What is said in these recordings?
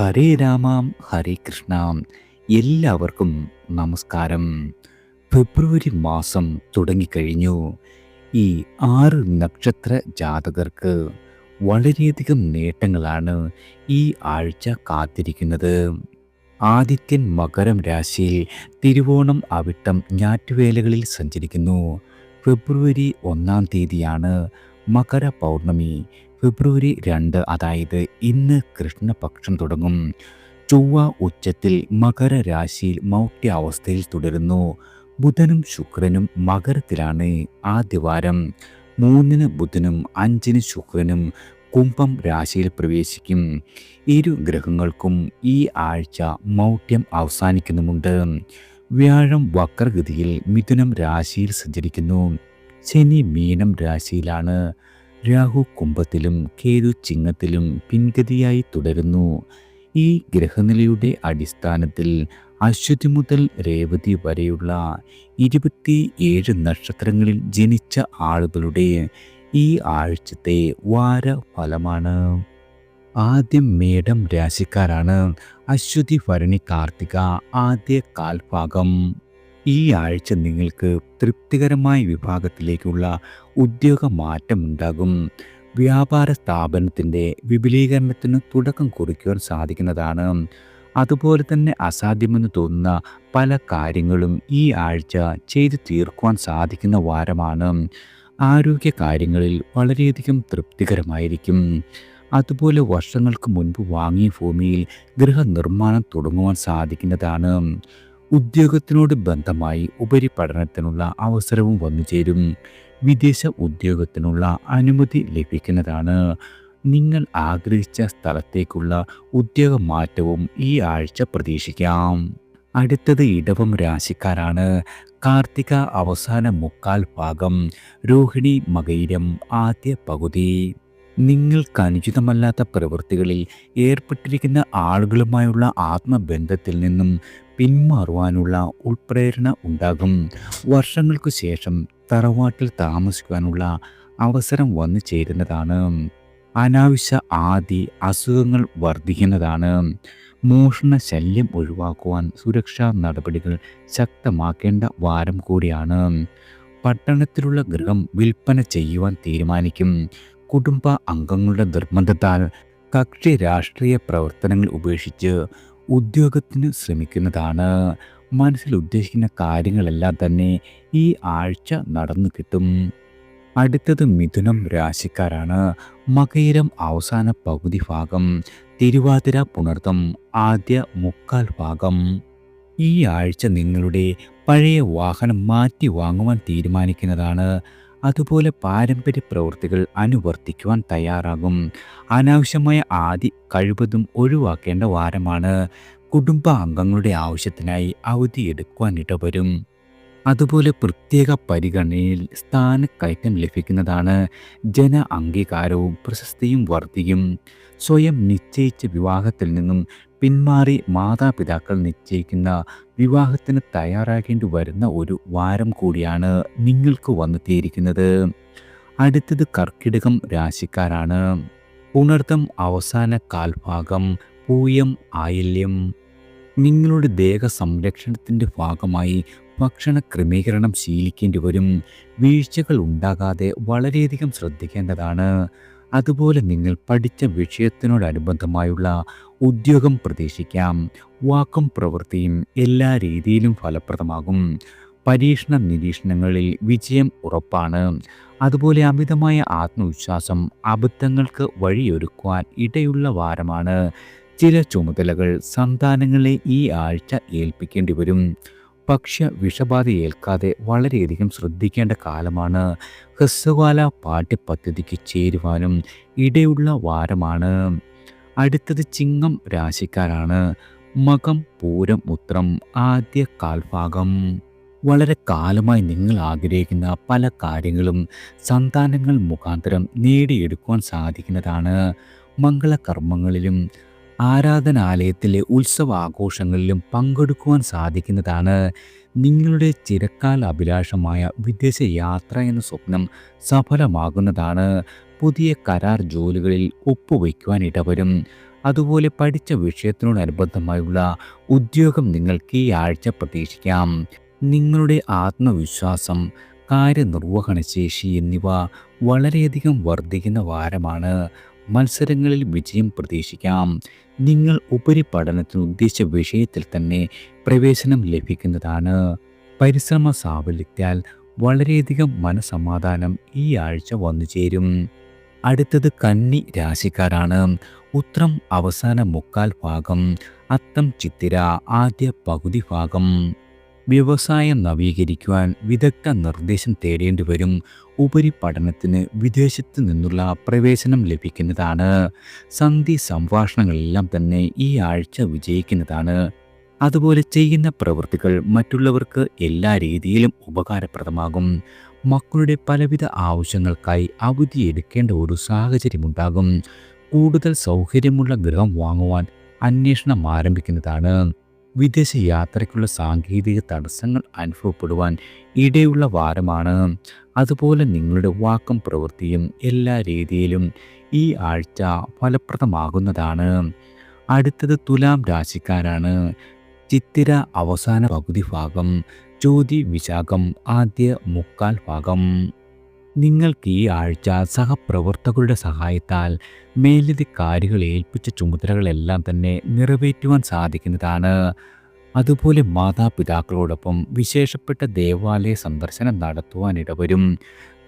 ഹരേ രാമാം ഹരേ കൃഷ്ണ. എല്ലാവർക്കും നമസ്കാരം. ഫെബ്രുവരി മാസം തുടങ്ങിക്കഴിഞ്ഞു. ഈ ആറ് നക്ഷത്ര ജാതകർക്ക് വളരെയധികം നേട്ടങ്ങളാണ് ഈ ആഴ്ച കാത്തിരിക്കുന്നത്. ആദിത്യൻ മകരം രാശിയിൽ തിരുവോണം അവിട്ടം ഞാറ്റുവേലകളിൽ സഞ്ചരിക്കുന്നു. ഫെബ്രുവരി ഒന്നാം തീയതിയാണ് മകര പൗർണമി. ഫെബ്രുവരി രണ്ട് അതായത് ഇന്ന് കൃഷ്ണപക്ഷം തുടങ്ങും. ചൊവ്വ ഉച്ചത്തിൽ മകരരാശിയിൽ മൗഢ്യാവസ്ഥയിൽ തുടരുന്നു. ബുധനും ശുക്രനും മകരത്തിലാണ് ആദ്യവാരം മൂന്നിന് ബുധനും അഞ്ചിന് ശുക്രനും കുംഭം രാശിയിൽ പ്രവേശിക്കും. ഇരു ഗ്രഹങ്ങൾക്കും ഈ ആഴ്ച മൗഢ്യം അവസാനിക്കുന്നുമുണ്ട്. വ്യാഴം വക്രഗതിയിൽ മിഥുനം രാശിയിൽ സഞ്ചരിക്കുന്നു. ശനി മീനം രാശിയിലാണ്. രാഹു കുംഭത്തിലും കേതു ചിങ്ങത്തിലും പിൻഗതിയായി തുടരുന്നു. ഈ ഗ്രഹനിലയുടെ അടിസ്ഥാനത്തിൽ അശ്വതി മുതൽ രേവതി വരെയുള്ള ഇരുപത്തി ഏഴ് നക്ഷത്രങ്ങളിൽ ജനിച്ച ആളുകളുടെ ഈ ആഴ്ചത്തെ വാര ഫലമാണ് ആദ്യം മേടം രാശിക്കാരാണ് അശ്വതി ഭരണി കാർത്തിക ആദ്യ കാൽഭാഗം. ഈ ആഴ്ച നിങ്ങൾക്ക് തൃപ്തികരമായ വിഭാഗത്തിലേക്കുള്ള ഉദ്യോഗ മാറ്റമുണ്ടാകും വ്യാപാര സ്ഥാപനത്തിന്റെ വിപുലീകരണത്തിന് തുടക്കം കുറിക്കുവാൻ സാധിക്കുന്നതാണ്. അതുപോലെ തന്നെ അസാധ്യമെന്ന് തോന്നുന്ന പല കാര്യങ്ങളും ഈ ആഴ്ച ചെയ്തു തീർക്കുവാൻ സാധിക്കുന്ന വാരമാണ്. ആരോഗ്യ കാര്യങ്ങളിൽ വളരെയധികം തൃപ്തികരമായിരിക്കും. അതുപോലെ വർഷങ്ങൾക്ക് മുൻപ് വാങ്ങിയ ഭൂമിയിൽ ഗൃഹനിർമ്മാണം തുടങ്ങുവാൻ സാധിക്കുന്നതാണ്. ഉദ്യോഗത്തിനോട് ബന്ധമായി ഉപരിപഠനത്തിനുള്ള അവസരവും വന്നു ചേരും. വിദേശ ഉദ്യോഗത്തിനുള്ള അനുമതി ലഭിക്കുന്നതാണ്. നിങ്ങൾ ആഗ്രഹിച്ച സ്ഥലത്തേക്കുള്ള ഉദ്യോഗ മാറ്റവും ഈ ആഴ്ച പ്രതീക്ഷിക്കാം. അടുത്തത് ഇടവം രാശിക്കാരാണ്. കാർത്തിക അവസാന മുക്കാൽ ഭാഗം രോഹിണി മകൈരം ആദ്യ പകുതി. നിങ്ങൾക്ക് അനുചിതമല്ലാത്ത പ്രവൃത്തികളിൽ ഏർപ്പെട്ടിരിക്കുന്ന ആളുകളുമായുള്ള ആത്മബന്ധത്തിൽ നിന്നും പിന്മാറുവാനുള്ള ഉൾപ്രേരണ ഉണ്ടാകും. വർഷങ്ങൾക്കു ശേഷം തറവാട്ടിൽ താമസിക്കുവാനുള്ള അവസരം വന്നു ചേരുന്നതാണ്. അനാവശ്യ ആദി അസുഖങ്ങൾ വർദ്ധിക്കുന്നതാണ്. മോഷണ ശല്യം ഒഴിവാക്കുവാൻ സുരക്ഷാ നടപടികൾ ശക്തമാക്കേണ്ട വാരം കൂടിയാണ്. പട്ടണത്തിലുള്ള ഗൃഹം വിൽപ്പന ചെയ്യുവാൻ തീരുമാനിക്കും. കുടുംബ അംഗങ്ങളുടെ നിർബന്ധത്താൽ കക്ഷി രാഷ്ട്രീയ പ്രവർത്തനങ്ങൾ ഉപേക്ഷിച്ച് ഉദ്യോഗത്തിന് ശ്രമിക്കുന്നതാണ്. മനസ്സിൽ ഉദ്ദേശിക്കുന്ന കാര്യങ്ങളെല്ലാം തന്നെ ഈ ആഴ്ച നടന്നു കിട്ടും. അടുത്തത് മിഥുനം രാശിക്കാരാണ്. മകയിരം അവസാന പകുതി ഭാഗം തിരുവാതിര പുണർത്തം ആദ്യ മുക്കാൽ ഭാഗം. ഈ ആഴ്ച നിങ്ങളുടെ പഴയ വാഹനം മാറ്റി വാങ്ങുവാൻ തീരുമാനിക്കുന്നതാണ്. അതുപോലെ പാരമ്പര്യ പ്രവൃത്തികൾ അനുവർത്തിക്കുവാൻ തയ്യാറാകും. അനാവശ്യമായ ആദി കഴിവതും ഒഴിവാക്കേണ്ട വാരമാണ്. കുടുംബാംഗങ്ങളുടെ ആവശ്യത്തിനായി അവധി എടുക്കുവാൻ ഇടവരും. അതുപോലെ പ്രത്യേക പരിഗണനയിൽ സ്ഥാനക്കയറ്റം ലഭിക്കുന്നതാണ് ജന അംഗീകാരവും പ്രശസ്തിയും വർദ്ധിക്കും. സ്വയം നിശ്ചയിച്ച വിവാഹത്തിൽ നിന്നും പിന്മാറി മാതാപിതാക്കൾ നിശ്ചയിക്കുന്ന വിവാഹത്തിന് തയ്യാറാകേണ്ടി വരുന്ന ഒരു വാരം കൂടിയാണ് നിങ്ങൾക്ക് വന്നെത്തിയിരിക്കുന്നത്. അടുത്തത് കർക്കിടകം രാശിക്കാരാണ്. ഉണർത്തം അവസാന കാൽഭാഗം പൂയം ആയില്യം. നിങ്ങളുടെ ദേഹ സംരക്ഷണത്തിന്റെ ഭാഗമായി ഭക്ഷണ ക്രമീകരണം ശീലിക്കേണ്ടി വരും. വീഴ്ചകൾ ഉണ്ടാകാതെ വളരെയധികം ശ്രദ്ധിക്കേണ്ടതാണ്. അതുപോലെ നിങ്ങൾ പഠിച്ച വിഷയത്തിനോടനുബന്ധമായുള്ള ഉദ്യോഗം പ്രതീക്ഷിക്കാം. വാക്കും പ്രവൃത്തിയും എല്ലാ രീതിയിലും ഫലപ്രദമാകും. പരീക്ഷണ നിരീക്ഷണങ്ങളിൽ വിജയം ഉറപ്പാണ്. അതുപോലെ അമിതമായ ആത്മവിശ്വാസം അബദ്ധങ്ങൾക്ക് വഴിയൊരുക്കുവാൻ ഇടയുള്ള വാരമാണ്. ചില ചുമതലകൾ സന്താനങ്ങളെ ഈ ആഴ്ച ഏൽപ്പിക്കേണ്ടി വരും. ഭക്ഷ്യ വിഷബാധ ഏൽക്കാതെ വളരെയധികം ശ്രദ്ധിക്കേണ്ട കാലമാണ്. ഹ്രസ്വകാല പാഠ്യപദ്ധതിക്ക് ചേരുവാനും ഇടയുള്ള വാരമാണ്. അടുത്തത് ചിങ്ങം രാശിക്കാരാണ്. മകം പൂരം ഉത്രം ആദ്യ കാൽഭാഗം. വളരെ കാലമായി നിങ്ങൾ ആഗ്രഹിക്കുന്ന പല കാര്യങ്ങളും സന്താനങ്ങൾ മുഖാന്തരം നേടിയെടുക്കുവാൻ സാധിക്കുന്നതാണ്. മംഗളകർമ്മങ്ങളിലും ആരാധനാലയത്തിലെ ഉത്സവ ആഘോഷങ്ങളിലും പങ്കെടുക്കുവാൻ സാധിക്കുന്നതാണ് നിങ്ങളുടെ ചിരക്കാല അഭിലാഷമായ വിദേശ യാത്ര എന്ന സ്വപ്നം സഫലമാകുന്നതാണ്. പുതിയ കരാർ ജോലികളിൽ ഒപ്പുവയ്ക്കുവാൻ ഇടവരും. അതുപോലെ പഠിച്ച വിഷയത്തിനോടനുബന്ധമായുള്ള ഉദ്യോഗം നിങ്ങൾക്ക് ഈ ആഴ്ച പ്രതീക്ഷിക്കാം. നിങ്ങളുടെ ആത്മവിശ്വാസം കാര്യനിർവഹണശേഷി എന്നിവ വളരെയധികം വർദ്ധിക്കുന്ന വാരമാണ്. മത്സരങ്ങളിൽ വിജയം പ്രതീക്ഷിക്കാം. നിങ്ങൾ ഉപരിപഠനത്തിന് ഉദ്ദേശിച്ച വിഷയത്തിൽ തന്നെ പ്രവേശനം ലഭിക്കുന്നതാണ്. പരിശ്രമ സാഫല്യത്താൽ വളരെയധികം മനസമാധാനം ഈ ആഴ്ച വന്നു ചേരും. അടുത്തത് കന്നി രാശിക്കാരാണ്. ഉത്രം അവസാന മുക്കാൽ ഭാഗം അത്തം ചിത്തിര ആദ്യ പകുതി ഭാഗം. വ്യവസായം നവീകരിക്കുവാൻ വിദഗ്ധ നിർദ്ദേശം തേടേണ്ടി വരും. ഉപരിപഠനത്തിന് വിദേശത്ത് നിന്നുള്ള പ്രവേശനം ലഭിക്കുന്നതാണ്. സന്ധി സംഭാഷണങ്ങളെല്ലാം തന്നെ ഈ ആഴ്ച വിജയിക്കുന്നതാണ്. അതുപോലെ ചെയ്യുന്ന പ്രവൃത്തികൾ മറ്റുള്ളവർക്ക് എല്ലാ രീതിയിലും ഉപകാരപ്രദമാകും. മക്കളുടെ പലവിധ ആവശ്യങ്ങൾക്കായി അവധി എടുക്കേണ്ട ഒരു സാഹചര്യമുണ്ടാകും. കൂടുതൽ സൗകര്യമുള്ള ഗൃഹം വാങ്ങുവാൻ അന്വേഷണം ആരംഭിക്കുന്നതാണ്. വിദേശ യാത്രയ്ക്കുള്ള സാങ്കേതിക തടസ്സങ്ങൾ അനുഭവപ്പെടുവാൻ ഇടയുള്ള വാരമാണ്. അതുപോലെ നിങ്ങളുടെ വാക്കും പ്രവൃത്തിയും എല്ലാ രീതിയിലും ഈ ആഴ്ച ഫലപ്രദമാകുന്നതാണ്. അടുത്തത് തുലാം രാശിക്കാരാണ്. ചിത്തിര അവസാന പകുതി ഭാഗം ജ്യോതി വിശാഖം ആദ്യ മുക്കാൽ ഭാഗം. നിങ്ങൾക്ക് ഈ ആഴ്ച സഹപ്രവർത്തകരുടെ സഹായത്താൽ മേലധികാരികൾ ഏൽപ്പിച്ച ചുമതലകളെല്ലാം തന്നെ നിറവേറ്റുവാൻ സാധിക്കുന്നതാണ്. അതുപോലെ മാതാപിതാക്കളോടൊപ്പം വിശേഷപ്പെട്ട ദേവാലയ സന്ദർശനം നടത്തുവാൻ ഇടവരും.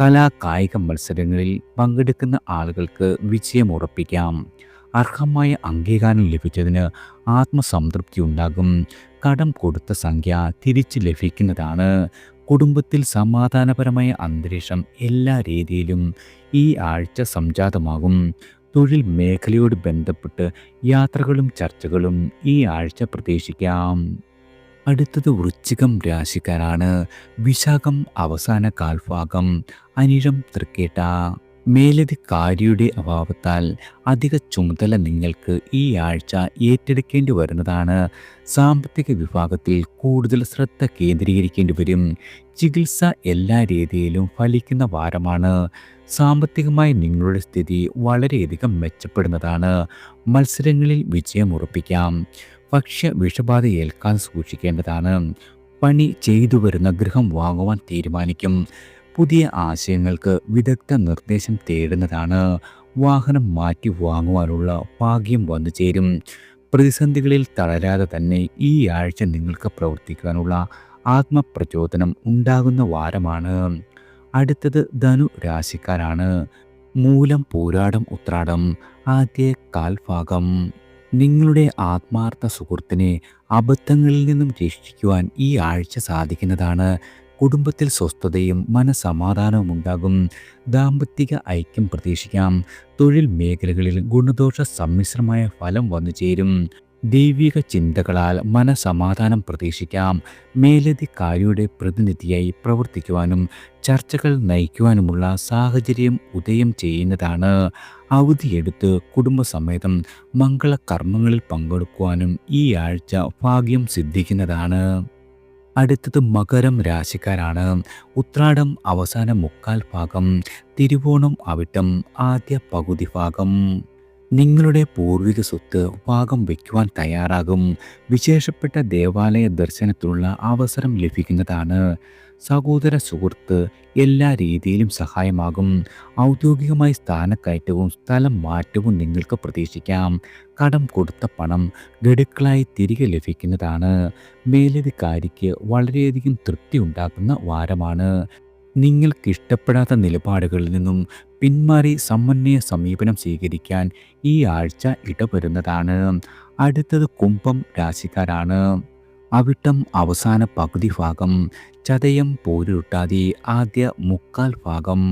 കലാ കായിക മത്സരങ്ങളിൽ പങ്കെടുക്കുന്ന ആളുകൾക്ക് വിജയം ഉറപ്പിക്കാം. അർഹമായ അംഗീകാരം ലഭിച്ചതിന് ആത്മസംതൃപ്തി ഉണ്ടാകും. കടം കൊടുത്ത സംഖ്യ തിരിച്ചു ലഭിക്കുന്നതാണ്. കുടുംബത്തിൽ സമാധാനപരമായ അന്തരീക്ഷം എല്ലാ രീതിയിലും ഈ ആഴ്ച സംജാതമാകും. തൊഴിൽ മേഖലയോട് ബന്ധപ്പെട്ട് യാത്രകളും ചർച്ചകളും ഈ ആഴ്ച പ്രതീക്ഷിക്കാം. അടുത്തത് വൃശ്ചികം രാശിക്കാരാണ്. വിശാഖം അവസാന കാൽഭാഗം. അനിഴം തൃക്കേട്ട. മേലധികാരിയുടെ അഭാവത്താൽ അധിക ചുമതല നിങ്ങൾക്ക് ഈ ആഴ്ച ഏറ്റെടുക്കേണ്ടി വരുന്നതാണ്. സാമ്പത്തിക വിഭാഗത്തിൽ കൂടുതൽ ശ്രദ്ധ കേന്ദ്രീകരിക്കേണ്ടി വരും. ചികിത്സ എല്ലാ രീതിയിലും ഫലിക്കുന്ന വാരമാണ്. സാമ്പത്തികമായി നിങ്ങളുടെ സ്ഥിതി വളരെയധികം മെച്ചപ്പെടുന്നതാണ്. മത്സരങ്ങളിൽ വിജയം ഉറപ്പിക്കാം. ഭക്ഷ്യ വിഷബാധ ഏൽക്കാൻ സൂക്ഷിക്കേണ്ടതാണ്. പണി ചെയ്തു വരുന്ന ഗൃഹം വാങ്ങുവാൻ തീരുമാനിക്കും. പുതിയ ആശയങ്ങൾക്ക് വിദഗ്ധ നിർദ്ദേശം തേടുന്നതാണ് വാഹനം മാറ്റി വാങ്ങുവാനുള്ള ഭാഗ്യം വന്നു ചേരും. പ്രതിസന്ധികളിൽ തളരാതെ തന്നെ ഈ ആഴ്ച നിങ്ങൾക്ക് പ്രവർത്തിക്കാനുള്ള ആത്മപ്രചോദനം ഉണ്ടാകുന്ന വാരമാണ്. അടുത്തത് ധനു രാശിക്കാരാണ്. മൂലം പോരാടം ഉത്രാടം ആദ്യ കാൽഭാഗം. നിങ്ങളുടെ ആത്മാർത്ഥ സുഹൃത്തിനെ അബദ്ധങ്ങളിൽ നിന്നും രക്ഷിക്കുവാൻ ഈ ആഴ്ച സാധിക്കുന്നതാണ്. കുടുംബത്തിൽ സ്വസ്ഥതയും മനസമാധാനവും ഉണ്ടാകും. ദാമ്പത്തിക ഐക്യം പ്രതീക്ഷിക്കാം. തൊഴിൽ മേഖലകളിൽ ഗുണദോഷ സമ്മിശ്രമായ ഫലം വന്നു ചേരും. ദൈവിക ചിന്തകളാൽ മനസമാധാനം പ്രതീക്ഷിക്കാം. മേലധികാരിയുടെ പ്രതിനിധിയായി പ്രവർത്തിക്കുവാനും ചർച്ചകൾ നയിക്കുവാനുമുള്ള സാഹചര്യം ഉദയം ചെയ്യുന്നതാണ്. അവധിയെടുത്ത് കുടുംബസമേതം മംഗളകർമ്മങ്ങളിൽ പങ്കെടുക്കുവാനും ഈ ആഴ്ച ഭാഗ്യം സിദ്ധിക്കുന്നതാണ്. അടുത്തത് മകരം രാശിക്കാരാണ്. ഉത്രാടം അവസാന മുക്കാൽ ഭാഗം തിരുവോണം അവിട്ടം ആദ്യ പകുതി ഭാഗം. നിങ്ങളുടെ പൂർവിക സ്വത്ത് ഭാഗം വയ്ക്കുവാൻ തയ്യാറാകും. വിശേഷപ്പെട്ട ദേവാലയ ദർശനത്തിനുള്ള അവസരം ലഭിക്കുന്നതാണ്. സഹോദര സുഹൃത്ത് എല്ലാ രീതിയിലും സഹായമാകും. ഔദ്യോഗികമായി സ്ഥാനക്കയറ്റവും സ്ഥലം മാറ്റവും നിങ്ങൾക്ക് പ്രതീക്ഷിക്കാം. കടം കൊടുത്ത പണം ഗഡുക്കളായി തിരികെ ലഭിക്കുന്നതാണ്. മേലധികാരിക്ക് വളരെയധികം തൃപ്തി ഉണ്ടാക്കുന്ന വാരമാണ്. നിങ്ങൾക്ക് ഇഷ്ടപ്പെടാത്ത നിലപാടുകളിൽ നിന്നും പിന്മാറി സമന്വയ സമീപനം സ്വീകരിക്കാൻ ഈ ആഴ്ച ഇടവരുന്നതാണ്. അടുത്തത് കുംഭം രാശിക്കാരാണ്. അവിട്ടം അവസാന പകുതി ഭാഗം ചതയം പോരുട്ടാതി ആദ്യ മുക്കാൽ ഭാഗം.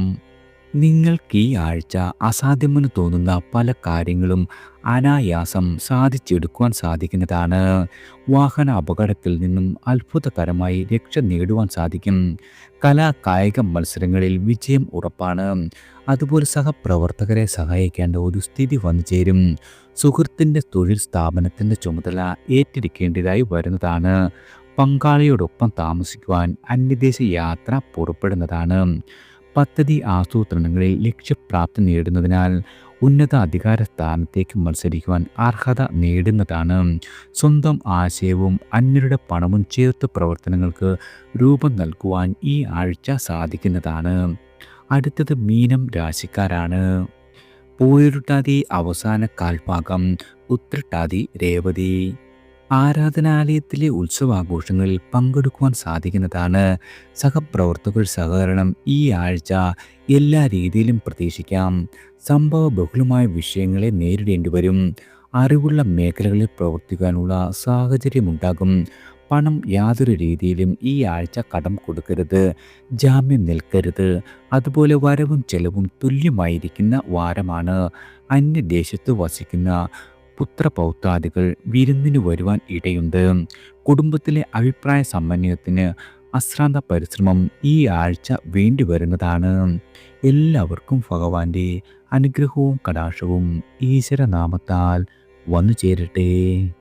നിങ്ങൾക്ക് ഈ ആഴ്ച അസാധ്യമെന്ന് തോന്നുന്ന പല കാര്യങ്ങളും അനായാസം സാധിച്ചെടുക്കുവാൻ സാധിക്കുന്നതാണ്. വാഹന അപകടത്തിൽ നിന്നും അത്ഭുതകരമായി രക്ഷ നേടുവാൻ സാധിക്കും. കലാ കായിക മത്സരങ്ങളിൽ വിജയം ഉറപ്പാണ്. അതുപോലെ സഹപ്രവർത്തകരെ സഹായിക്കേണ്ട ഒരു സ്ഥിതി വന്നു ചേരും. സുഹൃത്തിന്റെ തൊഴിൽ സ്ഥാപനത്തിന്റെ ചുമതല ഏറ്റെടുക്കേണ്ടതായി വരുന്നതാണ്. പങ്കാളിയോടൊപ്പം താമസിക്കുവാൻ അന്യദേശ യാത്ര പുറപ്പെടുന്നതാണ്. പദ്ധതി ആസൂത്രണങ്ങളിൽ ലക്ഷ്യപ്രാപ്തി നേടുന്നതിനാൽ ഉന്നത അധികാര സ്ഥാനത്തേക്ക് മത്സരിക്കുവാൻ അർഹത നേടുന്നതാണ്. സ്വന്തം ആശയവും അന്യരുടെ പണവും ചേർത്ത് പ്രവർത്തനങ്ങൾക്ക് രൂപം നൽകുവാൻ ഈ ആഴ്ച സാധിക്കുന്നതാണ്. അടുത്തത് മീനം രാശിക്കാരാണ്. പോയിരുട്ടാതി അവസാന കാൽഭാഗം ഉത്രട്ടാതി രേവതി. ആരാധനാലയത്തിലെ ഉത്സവാഘോഷങ്ങളിൽ പങ്കെടുക്കുവാൻ സാധിക്കുന്നതാണ്. സഹപ്രവർത്തകർ സഹകരണം ഈ ആഴ്ച എല്ലാ രീതിയിലും പ്രതീക്ഷിക്കാം. സംഭവ ബഹുലമായ വിഷയങ്ങളെ നേരിടേണ്ടി വരും. അറിവുള്ള മേഖലകളിൽ പ്രവർത്തിക്കാനുള്ള സാഹചര്യമുണ്ടാകും. പണം യാതൊരു രീതിയിലും ഈ ആഴ്ച കടം കൊടുക്കരുത്. ജാമ്യം നിൽക്കരുത്. അതുപോലെ വരവും ചെലവും തുല്യമായിരിക്കുന്ന വാരമാണ്. അന്യദേശത്ത് വസിക്കുന്ന പുത്രപൗത്രാദികൾ വിരുന്നിന് വരുവാൻ ഇടയുണ്ട്. കുടുംബത്തിലെ അഭിപ്രായ സമന്വയത്തിന് അശ്രാന്ത പരിശ്രമം ഈ ആഴ്ച വേണ്ടി വരുന്നതാണ്. എല്ലാവർക്കും ഭഗവാന്റെ അനുഗ്രഹവും കടാക്ഷവും ഈശ്വരനാമത്താൽ വന്നു ചേരട്ടെ